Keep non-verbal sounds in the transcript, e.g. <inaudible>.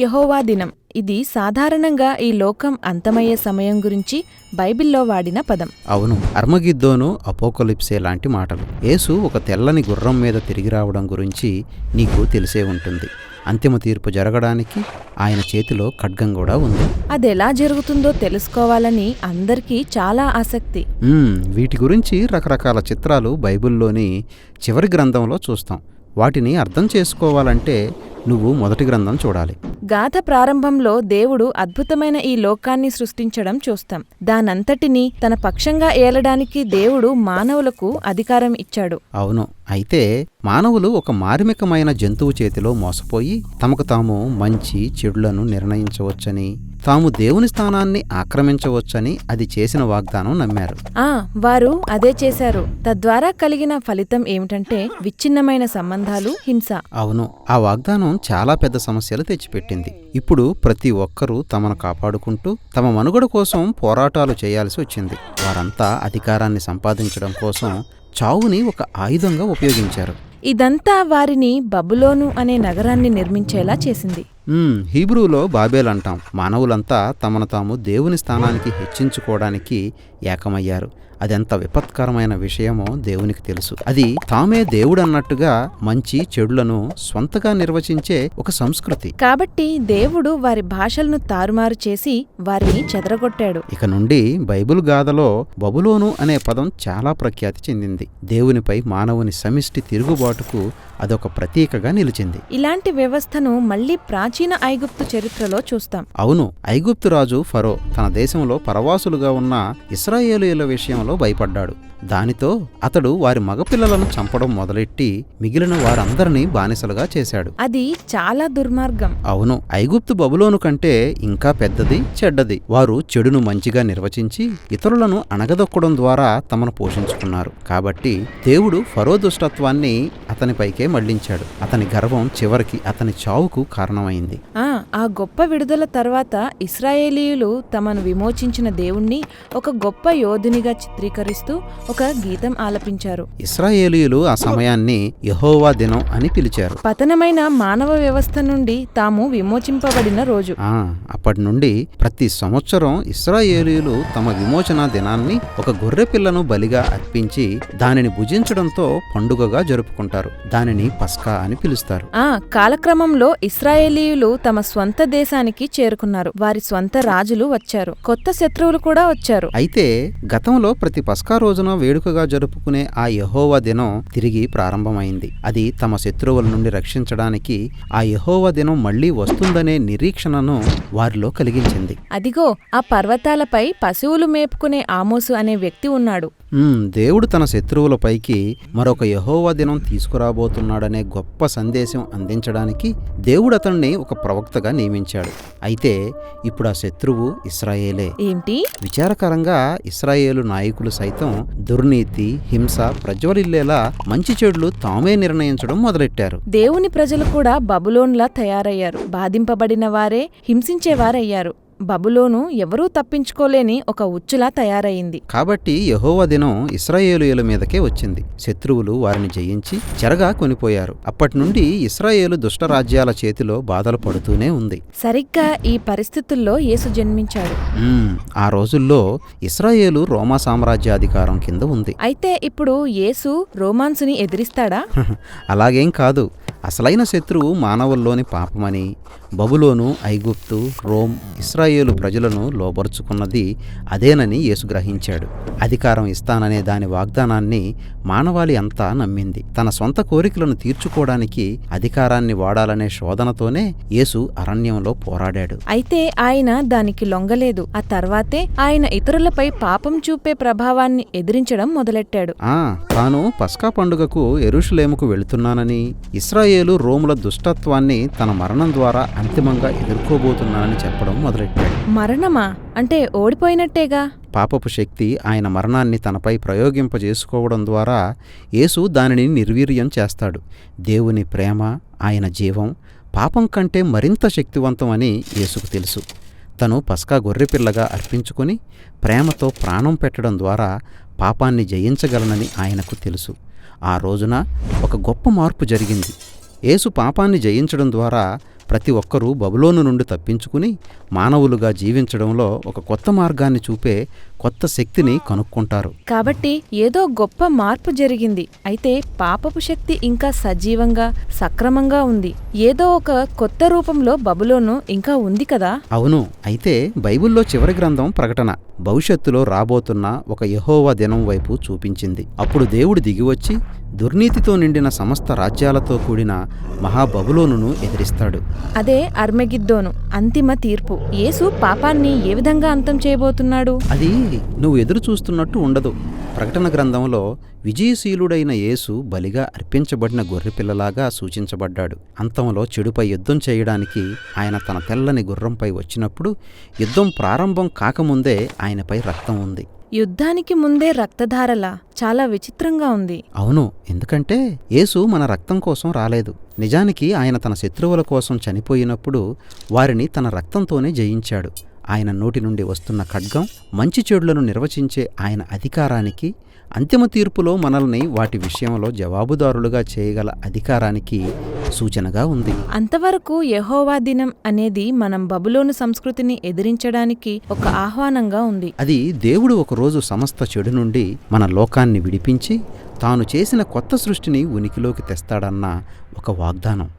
యహోవా దినం. ఇది సాధారణంగా ఈ లోకం అంతమయ్యే సమయం గురించి బైబిల్లో వాడిన పదం. అవును అర్మగిద్దోను అపోకలిప్సే లాంటి మాటలు. యేసు ఒక తెల్లని గుర్రం మీద తిరిగి రావడం గురించి నీకు తెలిసే ఉంటుంది. అంతిమ తీర్పు జరగడానికి ఆయన చేతిలో ఖడ్గం కూడా ఉంది. అదెలా జరుగుతుందో తెలుసుకోవాలని అందరికీ చాలా ఆసక్తి. వీటి గురించి రకరకాల చిత్రాలు బైబిల్లోని చివరి గ్రంథంలో చూస్తాం. వాటిని అర్థం చేసుకోవాలంటే నువ్వు మొదటి గ్రంథం చూడాలి. గాథ ప్రారంభంలో దేవుడు అద్భుతమైన ఈ లోకాన్ని సృష్టించడం చూస్తాం. దానంతటినీ తన పక్షంగా ఏలడానికి దేవుడు మానవులకు అధికారం ఇచ్చాడు. అవును. అయితే మానవులు ఒక మార్మికమైన జంతువు చేతిలో మోసపోయి తమకు తాము మంచి చెడులను నిర్ణయించవచ్చని తాము దేవుని స్థానాన్ని ఆక్రమించవచ్చని అది చేసిన వాగ్దానం నమ్మారు. ఆ వారు అదే చేశారు. తద్వారా కలిగిన ఫలితం ఏమిటంటే విచ్ఛిన్నమైన సంబంధాలు హింస. అవును ఆ వాగ్దానం చాలా పెద్ద సమస్యలు తెచ్చిపెట్టింది. ఇప్పుడు ప్రతి ఒక్కరూ తమను కాపాడుకుంటూ తమ మనుగడ కోసం పోరాటాలు చేయాల్సి వచ్చింది. వారంతా అధికారాన్ని సంపాదించడం కోసం చావుని ఒక ఆయుధంగా ఉపయోగించారు. ఇదంతా వారిని బబులోను అనే నగరాన్ని నిర్మించేలా చేసింది. హీబ్రూలో బాబేల్ అంటాం మానవులంతా తమను తాము దేవుని స్థానానికి హెచ్చించుకోవడానికి ఏకమయ్యారు. అదెంత విపత్కరమైన విషయమో దేవునికి తెలుసు. అది తామే దేవుడన్నట్టుగా మంచి చెడులను స్వంతగా నిర్వచించే ఒక సంస్కృతి. కాబట్టి దేవుడు వారి భాషలను తారుమారు చేసి వారిని చెదరగొట్టాడు. ఇక నుండి బైబిల్ గాథలో బబులోను అనే పదం చాలా ప్రఖ్యాతి చెందింది. దేవునిపై మానవుని సమిష్టి తిరుగుబాటుకు అదొక ప్రతీకగా నిలిచింది. ఇలాంటి వ్యవస్థను మళ్ళీ ప్రాచీన ఐగుప్తు చరిత్రలో చూస్తాం. అవును ఐగుప్తు రాజు ఫరో తన దేశంలో పరవాసులుగా ఉన్న ఇస్రాయేలీయుల విషయంలో భయపడ్డాడు. దానితో అతడు వారి మగపిల్లలను చంపడం మొదలెట్టి మిగిలిన వారందరినీ బానిసలుగా చేశాడు. అది చాలా దుర్మార్గం. అవును ఐగుప్తు బబులోను కంటే ఇంకా పెద్దది చెడ్డది. వారు చెడును మంచిగా నిర్వచించి ఇతరులను అణగదొక్కడం ద్వారా తమను పోషించుకున్నారు. కాబట్టి దేవుడు ఫరో దుష్టత్వాన్ని అతనిపైకే మళ్ళించాడు. అతని గర్వం చివరికి అతని చావుకు కారణమైంది. ఆ గొప్ప విడుదల తర్వాత ఇస్రాయేలీయులు తమను విమోచించిన దేవుణ్ణి ఒక గొప్ప యోధునిగా చిత్రీకరిస్తూ ఒక గీతం ఆలపించారు. ఇస్రాయేలీయులు ఆ సమయాన్ని యెహోవా దినం అని పిలిచారు. పతనమైన మానవ వ్యవస్థ నుండి తాము విమోచింపబడిన రోజు. అప్పటి నుండి ప్రతి సంవత్సరం ఇస్రాయేలీయులు తమ విమోచన దినాన్ని ఒక గొర్రె పిల్లను బలిగా అర్పించి దానిని భుజించడంతో పండుగగా జరుపుకుంటారు. దానిని పస్కా అని పిలుస్తారు. ఆ కాలక్రమంలో ఇస్రాయేలీయులు తమ స్వంత దేశానికి చేరుకున్నారు. వారి స్వంత రాజులు వచ్చారు. కొత్త శత్రువులు కూడా వచ్చారు. అయితే గతంలో ప్రతి పస్కా రోజున వేడుకగా జరుపుకునే ఆ యహోవ దినం తిరిగి ప్రారంభమైంది. అది తమ శత్రువుల నుండి రక్షించడానికి ఆ యహోవ దినం మళ్ళీ వస్తుందనే నిరీక్షణను వారిలో కలిగించింది. అదిగో ఆ పర్వతాలపై పశువులు మేపుకునే ఆమోసు అనే వ్యక్తి ఉన్నాడు. దేవుడు తన శత్రువులపైకి మరొక యహోవా దినం తీసుకురాబోతున్నాడనే గొప్ప సందేశం అందించడానికి దేవుడు అతన్ని ఒక ప్రవక్తగా నియమించాడు. అయితే ఇప్పుడు ఆ శత్రువు ఇస్రాయేలే. ఏంటి విచారకరంగా ఇస్రాయేలు నాయకులు సైతం దుర్నీతి హింస ప్రజ్వలిల్లేలా మంచి చెడులు తామే నిర్ణయించడం మొదలెట్టారు. దేవుని ప్రజలు కూడా బబులోన్లా తయారయ్యారు. బాధింపబడిన వారే హింసించేవారయ్యారు. బబులోను ఎవరూ తప్పించుకోలేని ఒక ఉచ్చులా తయారయింది కాబట్టి యెహోవా దినం ఇస్రాయేలుల మీదకే వచ్చింది. శత్రువులు వారిని జయించి చెరగా కొనిపోయారు. అప్పటి నుండి ఇస్రాయేలు దుష్టరాజ్యాల చేతిలో బాధలు పడుతూనే ఉంది. సరిగ్గా ఈ పరిస్థితుల్లో యేసు జన్మించాడు. ఆ రోజుల్లో ఇస్రాయేలు రోమా సామ్రాజ్యాధికారం కింద ఉంది. అయితే ఇప్పుడు యేసు రోమాన్సుని ఎదిరిస్తాడా? <laughs> అలాగేం కాదు. అసలైన శత్రువు మానవుల్లోని పాపమని బబులోను ఐగుప్తు రోమ్ ఇస్రాయేలు ప్రజలను లోబరుచుకున్నది అదేనని యేసు గ్రహించాడు. అధికారం ఇస్తాననే దాని వాగ్దానాన్ని మానవాళి అంతా నమ్మింది. తన సొంత కోరికలను తీర్చుకోవడానికి అధికారాన్ని వాడాలనే శోధనతోనే యేసు అరణ్యంలో పోరాడాడు. అయితే ఆయన దానికి లొంగలేదు. ఆ తర్వాతే ఆయన ఇతరులపై పాపం చూపే ప్రభావాన్ని ఎదిరించడం మొదలెట్టాడు. ఆ తాను పస్కా పండుగకు ఎరుషులేముకు వెళుతున్నానని ఇస్రాయేలు రోముల దుష్టత్వాన్ని తన మరణం ద్వారా అంతిమంగా ఎదుర్కోబోతున్నానని చెప్పడం మొదలెట్టాడు. మరణమా? అంటే ఓడిపోయినట్టేగా? పాపపు శక్తి ఆయన మరణాన్ని తనపై ప్రయోగింపజేసుకోవడం ద్వారా యేసు దానిని నిర్వీర్యం చేస్తాడు. దేవుని ప్రేమ ఆయన జీవం పాపం కంటే మరింత శక్తివంతం అని యేసుకు తెలుసు. తను పస్కా గొర్రెపిల్లగా అర్పించుకొని ప్రేమతో ప్రాణం పెట్టడం ద్వారా పాపాన్ని జయించగలనని ఆయనకు తెలుసు. ఆ రోజున ఒక గొప్ప మార్పు జరిగింది. యేసు పాపాన్ని జయించడం ద్వారా ప్రతి ఒక్కరూ బబులోను నుండి తప్పించుకుని మానవులుగా జీవించడంలో ఒక కొత్త మార్గాన్ని చూపే కొత్త శక్తిని కనుక్కుంటారు. కాబట్టి ఏదో గొప్ప మార్పు జరిగింది. అయితే పాపపు శక్తి ఇంకా సజీవంగా సక్రమంగా ఉంది. ఏదో ఒక కొత్త రూపంలో బబులోను ఇంకా ఉంది కదా? అవును. అయితే బైబిల్లో చివరి గ్రంథం ప్రకటన. భవిష్యత్తులో రాబోతున్న ఒక యెహోవా దినం వైపు చూపించింది. అప్పుడు దేవుడు దిగివచ్చి దుర్నీతితో నిండిన సమస్త రాజ్యాలతో కూడిన మహాబబులోనును ఎదిరిస్తాడు. అదే అర్మెగిద్దోను అంతిమ తీర్పు. యేసు పాపాన్ని ఏ విధంగా అంతం చేయబోతున్నాడు? అది నువ్వు ఎదురు చూస్తున్నట్టు ఉండదు. ప్రకటన గ్రంథంలో విజయశీలుడైన యేసు బలిగా అర్పించబడిన గొర్రెపిల్లలాగా సూచించబడ్డాడు. అంతంలో చెడుపై యుద్ధం చేయడానికి ఆయన తన తెల్లని గుర్రంపై వచ్చినప్పుడు యుద్ధం ప్రారంభం కాకముందే ఆయనపై రక్తం ఉంది. యుద్ధానికి ముందే రక్తధారలా చాలా విచిత్రంగా ఉంది. అవును ఎందుకంటే యేసు మన రక్తం కోసం రాలేదు. నిజానికి ఆయన తన శత్రువుల కోసం చనిపోయినప్పుడు వారిని తన రక్తంతోనే జయించాడు. ఆయన నోటి నుండి వస్తున్న ఖడ్గం మంచి చెడులను నిర్వచించే ఆయన అధికారానికి అంతిమ తీర్పులో మనల్ని వాటి విషయంలో జవాబుదారులుగా చేయగల అధికారానికి సూచనగా ఉంది. అంతవరకు యెహోవా దినం అనేది మనం బబులోను సంస్కృతిని ఎదిరించడానికి ఒక ఆహ్వానంగా ఉంది. అది దేవుడు ఒకరోజు సమస్త చెడు నుండి మన లోకాన్ని విడిపించి తాను చేసిన కొత్త సృష్టిని ఉనికిలోకి తెస్తాడన్న ఒక వాగ్దానం.